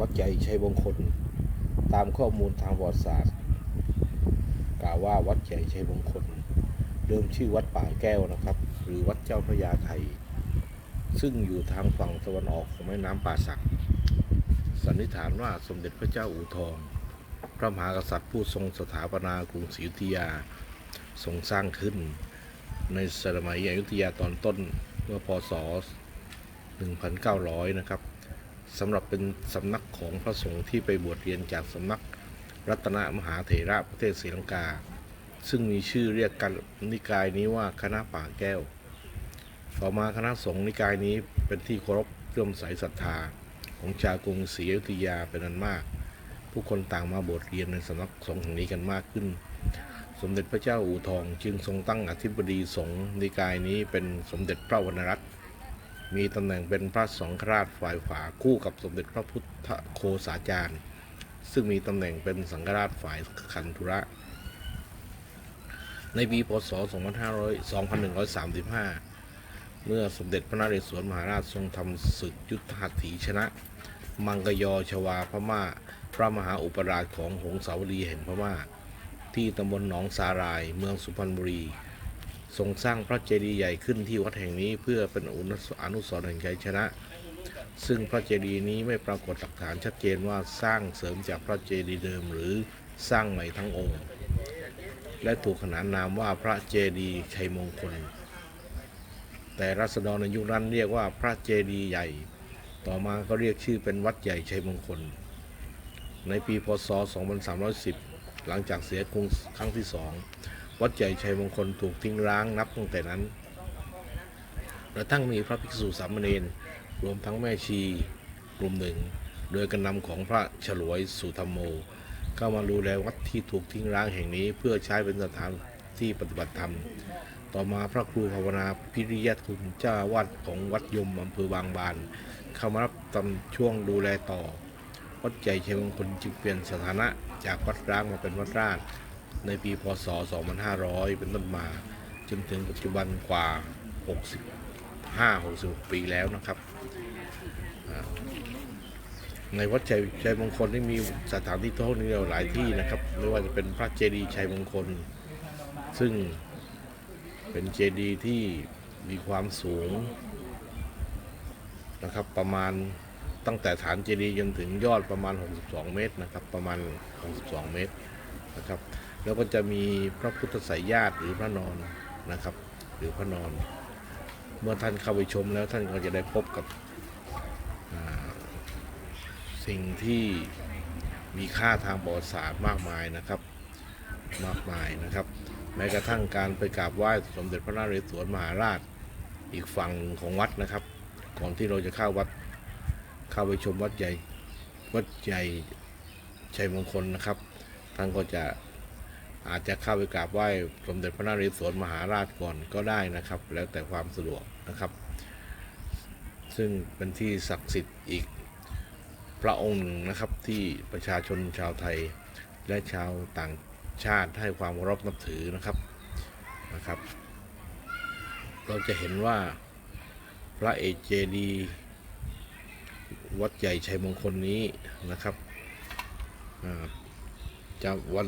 วัดใหญ่ชัยมงคล ตามข้อมูลทางประวัติศาสตร์ กล่าวว่าวัดใหญ่ชัยมงคล เดิมชื่อวัดป่าแก้วนะครับ หรือวัดเจ้าพระยาไทย ซึ่งอยู่ทางฝั่งตะวันออกของแม่น้ำป่าสัก สันนิษฐานว่าสมเด็จพระเจ้าอู่ทอง พระมหากษัตริย์ผู้ทรงสถาปนากรุงศรีอยุธยาทรงสร้างขึ้น ในสมัยอยุธยาตอนต้นเมื่อพศ 1900 นะครับ สำหรับเป็นสำนักของพระสงฆ์ที่ไปบวชเรียนจากสำนักรัตนมหาเถระประเทศศรีลังกา ซึ่งมีชื่อเรียกกันนิกายนี้ว่าคณะป่าแก้ว ต่อมาคณะสงฆ์นิกายนี้เป็นที่เคารพเลื่อมใสศรัทธาของชาวกรุงศรีอยุธยาเป็นอันมาก ผู้คนต่างมาบวชเรียนในสำนักสงฆ์แห่งนี้กันมากขึ้น สมเด็จพระเจ้าอู่ทองจึงทรงตั้งอธิบดีสงฆ์นิกายนี้เป็นสมเด็จพระวรรณรัตน์ มีตำแหน่งเป็นพระสงฆราชฝ่ายฝาคู่กับสมเด็จพระพุทธโคสาจารย์ ซึ่งมีตำแหน่งเป็นสังฆราชฝ่ายขันธุระ ในปีพศ 2500 2135 เมื่อสมเด็จพระนเรศวรมหาราชทรงทำศึกยุทธหัตถีชนะ มังกยอชวาพม่า พระมหาอุปราชของหงสาวดีแห่งพม่า ที่ตำบลหนองสาราย เมืองสุพรรณบุรี ทรงสร้างพระเจดีย์ใหญ่ขึ้นที่วัดแห่งนี้เพื่อเป็นอนุสรณ์แห่งชัยชนะ ซึ่งพระเจดีย์นี้ไม่ปรากฏหลักฐานชัดเจนว่าสร้างเสริมจากพระเจดีย์เดิมหรือสร้างใหม่ทั้งองค์ และถูกขนานนามว่าพระเจดีย์ชัยมงคล แต่รัษฎรในยุคนั้นเรียกว่าพระเจดีย์ใหญ่ ต่อมาก็เรียกชื่อเป็นวัดใหญ่ชัยมงคล ในปีพศ 2310 หลังจากเสียกรุงครั้งที่สอง วัดใหญ่ชัยมงคลถูกทิ้งร้างนับตั้งแต่นั้นกระทั่งมีพระภิกษุสามเณรรวมทั้งแม่ชีกลุ่มหนึ่ง โดยการนำของพระฉลวยสุธรรมโม เข้ามาดูแลวัดที่ถูกทิ้งร้างแห่งนี้เพื่อใช้เป็นสถานที่ปฏิบัติธรรม ต่อมาพระครูภาวนาพิริยะคุณเจ้าวาดของวัดยมอำเภอบางบาน เข้ามารับตำช่วงดูแลต่อ วัดใหญ่ชัยมงคลจึงเปลี่ยนสถานะจากวัดร้างมาเป็นวัดราช ในปีพศ 2500 เป็นต้นมาจนถึงปัจจุบันกว่า 65-66 ปีแล้วนะครับ ในวัดชัยชัยมงคลที่มีสถานที่ท่องเที่ยวหลายที่นะครับ ไม่ว่าจะเป็นพระเจดีย์ชัยมงคล ซึ่งเป็นเจดีย์ที่มีความสูงนะครับประมาณตั้งแต่ฐานเจดีย์จนถึงยอดประมาณ 62 เมตรนะครับ ประมาณ 62 เมตรนะครับ แล้วก็จะมีพระพุทธสายญาติหรือพระนอนนะครับ หรือพระนอน เมื่อท่านเข้าไปชมแล้วท่านก็จะได้พบกับสิ่งที่มีค่าทางประวัติศาสตร์มากมายนะครับ มากมายนะครับ แม้กระทั่งการไปกราบไหว้สมเด็จพระนเรศวรมหาราชอีกฝั่งของวัดนะครับ ก่อนที่เราจะเข้าวัดเข้าไปชมวัดใหญ่วัดใหญ่ชัยมงคลนะครับท่านก็จะ อาจจะเข้าไปกราบไหว้สมเด็จพระนเรศวรมหาราชก่อนก็ได้นะครับ แล้วแต่ความสะดวกนะครับ ซึ่งเป็นที่ศักดิ์สิทธิ์อีกพระองค์หนึ่งนะครับที่ประชาชนชาวไทยและชาวต่างชาติให้ความเคารพนับถือนะครับนะครับ เราจะเห็นว่าพระเอกเจดีวัดใหญ่ชัยมงคลนี้นะครับจะวัน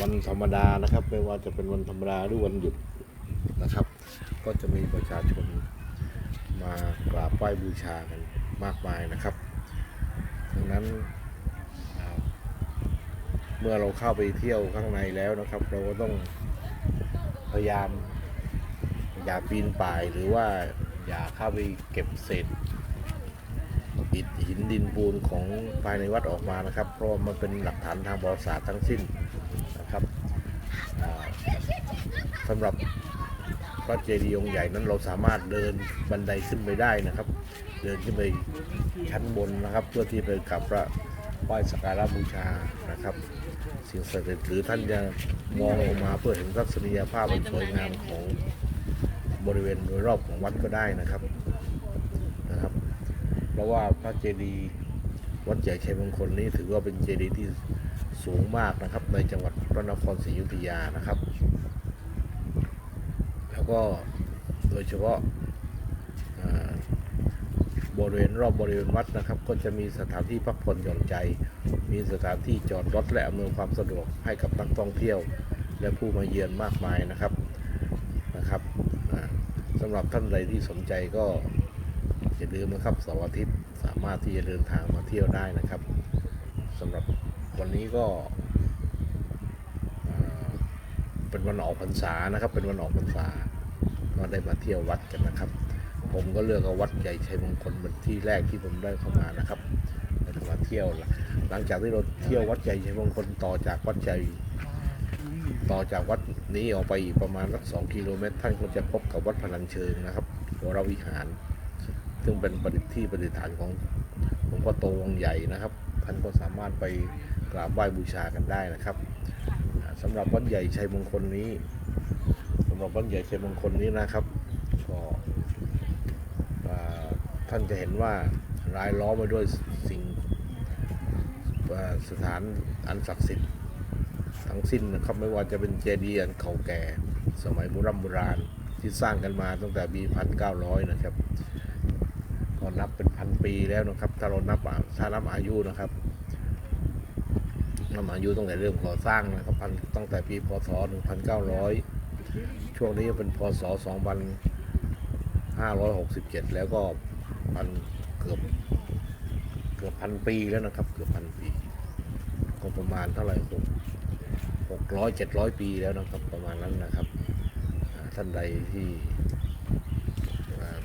วันธรรมดานะครับ ไม่ว่าจะเป็นวันธรรมดาหรือวันหยุดนะครับ ก็จะมีประชาชนมากราบไหว้บูชากันมากมายนะครับดังนั้นเมื่อเราเข้าไปเที่ยวข้างในแล้วนะครับ เราก็ต้องพยายามอย่าปีนป่ายหรือว่าอย่าเข้าไปเก็บเศษอิฐหินดินปูนของภายในวัดออกมานะครับ เพราะมันเป็นหลักฐานทางประวัติศาสตร์ทั้งสิ้นนะครับอ่า สำหรับพระเจดีย์องค์ใหญ่นั้นเราสามารถเดินบันไดขึ้นไปได้นะครับ เดินขึ้นไปชั้นบนนะครับ เพื่อที่ไปกราบพระไหว้สักการะบูชานะครับ สิ่งศักดิ์สิทธิ์หรือท่านจะมองลงมาเพื่อเห็นทัศนียภาพอันสวยงามของบริเวณโดยรอบของวัดก็ได้นะครับนะครับ เพราะว่าพระเจดีย์วัดใหญ่ชัยมงคลนี้ถือว่าเป็นเจดีย์ที่สูงมากนะครับ ในจังหวัดพระนครศรีอยุธยานะครับ แล้วก็โดยเฉพาะบริเวณรอบบริเวณวัดนะครับ ก็จะมีสถานที่พักผ่อนหย่อนใจ มีสถานที่จอดรถและอำนวยความสะดวกให้กับนักท่องเที่ยว และผู้มาเยือนมากมายนะครับนะครับสำหรับท่านใดที่สนใจก็อย่าลืมนะครับเสาร์อาทิตย์สามารถที่จะเดินทางมาเที่ยวได้นะครับสำหรับวันนี้ก็เป็นวันออกพรรษานะครับ เป็นวันออกพรรษา ก็ได้มาเที่ยววัดกันนะครับ ผมก็เลือกเอาวัดใหญ่ชัยมงคลเป็นที่แรกที่ผมได้เข้ามานะครับได้มาเที่ยวหลังจากที่เราเที่ยววัดใหญ่ชัยมงคลต่อจากวัดใหญ่ต่อจากวัดนี้ออกไปอีกประมาณสักสองกิโลเมตรท่านก็จะพบกับวัดพนัญเชิงนะครับวรวิหาร ซึ่งเป็นประดิษฐ์ที่ประดิษฐานของหลวงพ่อโตวงใหญ่นะครับ ท่านก็สามารถไปกราบไหว้บูชากันได้นะครับอ่าสำหรับวัดใหญ่ชัยมงคลนี้ำหรับวัดใหญ่เชัยมงคลนี้นะครับก็ท่านจะเห็นว่ารายล้อมไปด้วยสิ่งสถานอันศักดิ์สิทธิ์ทั้งสิ้นนะครับไม่ว่าจะเป็นเจดีย์อันเก่าแก่ สมัยโบราณโบราณที่สร้างกันมาตั้งแต่ปีพันเก้าร้อยนะครับก็นับเป็นพันปีแล้วนะครับ ถ้าเรานับถ้านับอายุนะครับนับอายุตั้งแต่เริ่มก่อสร้างนะครับพันตั้งแต่ปีพศ 1900 ช่วงนี้เป็นพศ 2567 แล้วก็พันเกือบเกือบพันปีแล้วนะครับ เกือบพันปีก็ประมาณเท่าไหร่ผมหกร้อยเจ็ดร้อยปีแล้วนะครับประมาณนั้นนะครับ ท่านใดที่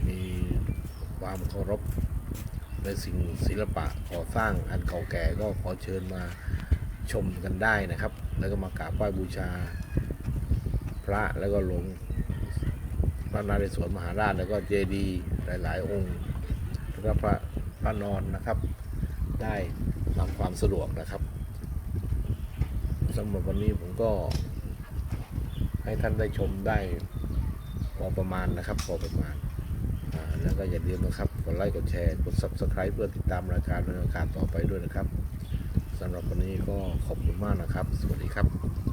มีความเคารพในสิ่งศิลปะก่อสร้างอันเก่าแก่ก็ขอเชิญมาชมกันได้นะครับ แล้วก็มากราบไหว้บูชา ระแล้วก็หลวงพระนเรศวรมหาราชแล้วก็เจดีย์หลาย ๆ องค์แล้วก็พระพระนอนนะครับ ได้ตามความสะดวกนะครับสำหรับวันนี้ผมก็ให้ท่านได้ชมได้พอประมาณนะครับพอประมาณาแล้วก็อย่าลืมนะครับกดไลค์กดแชร์กด subscribe เพื่อติดตามรายการในรายการต่อไปด้วยนะครับสำหรับวันนี้ก็ขอบคุณมากนะครับ สวัสดีครับ